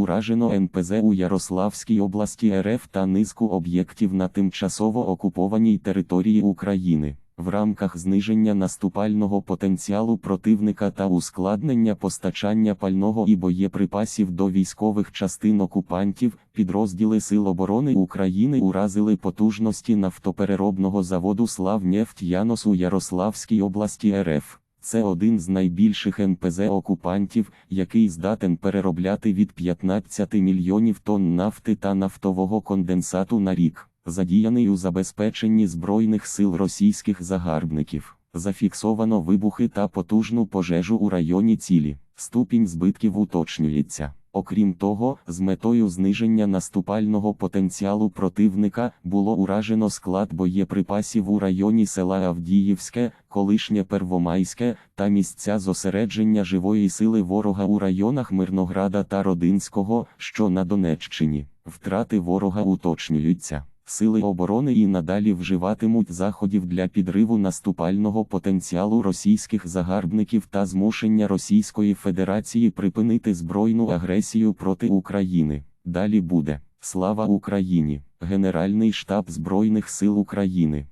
Уражено НПЗ у Ярославській області РФ та низку об'єктів на тимчасово окупованій території України. В рамках зниження наступального потенціалу противника та ускладнення постачання пального і боєприпасів до військових частин окупантів, підрозділи Сил оборони України уразили потужності нафтопереробного заводу Славнефть Янос у Ярославській області РФ. Це один з найбільших НПЗ окупантів, який здатен переробляти від 15 мільйонів тонн нафти та нафтового конденсату на рік, задіяний у забезпеченні Збройних сил російських загарбників. Зафіксовано вибухи та потужну пожежу у районі цілі. Ступінь збитків уточнюється. Окрім того, з метою зниження наступального потенціалу противника було уражено склад боєприпасів у районі села Авдіївське, колишнє Первомайське та місця зосередження живої сили ворога у районах Мирнограда та Родинського, що на Донеччині. Втрати ворога уточнюються. Сили оборони і надалі вживатимуть заходів для підриву наступального потенціалу російських загарбників та змушення Російської Федерації припинити збройну агресію проти України. Далі буде Слава Україні! Генеральний штаб Збройних сил України.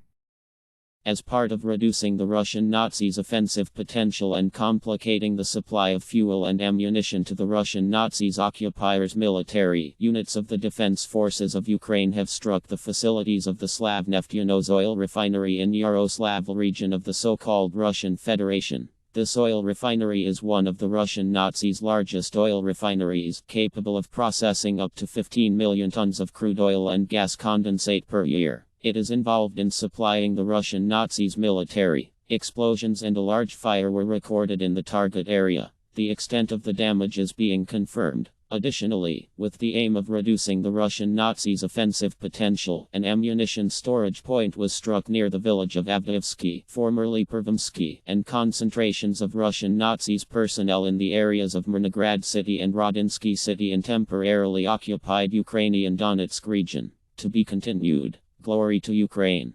As part of reducing the Russian Nazis' offensive potential and complicating the supply of fuel and ammunition to the Russian Nazis occupiers military, units of the defense forces of Ukraine have struck the facilities of the Slavneftyanoz oil refinery in Yaroslavl region of the so-called Russian Federation. This oil refinery is one of the Russian Nazis' largest oil refineries, capable of processing up to 15 million tons of crude oil and gas condensate per year. It is involved in supplying the Russian Nazis military. Explosions and a large fire were recorded in the target area. The extent of the damage is being confirmed. Additionally, with the aim of reducing the Russian Nazis' offensive potential, an ammunition storage point was struck near the village of Avdiivsky, formerly Pervomsky, and concentrations of Russian Nazis personnel in the areas of Myrnograd city and Rodinsky city in temporarily occupied Ukrainian Donetsk region. To be continued. Glory to Ukraine.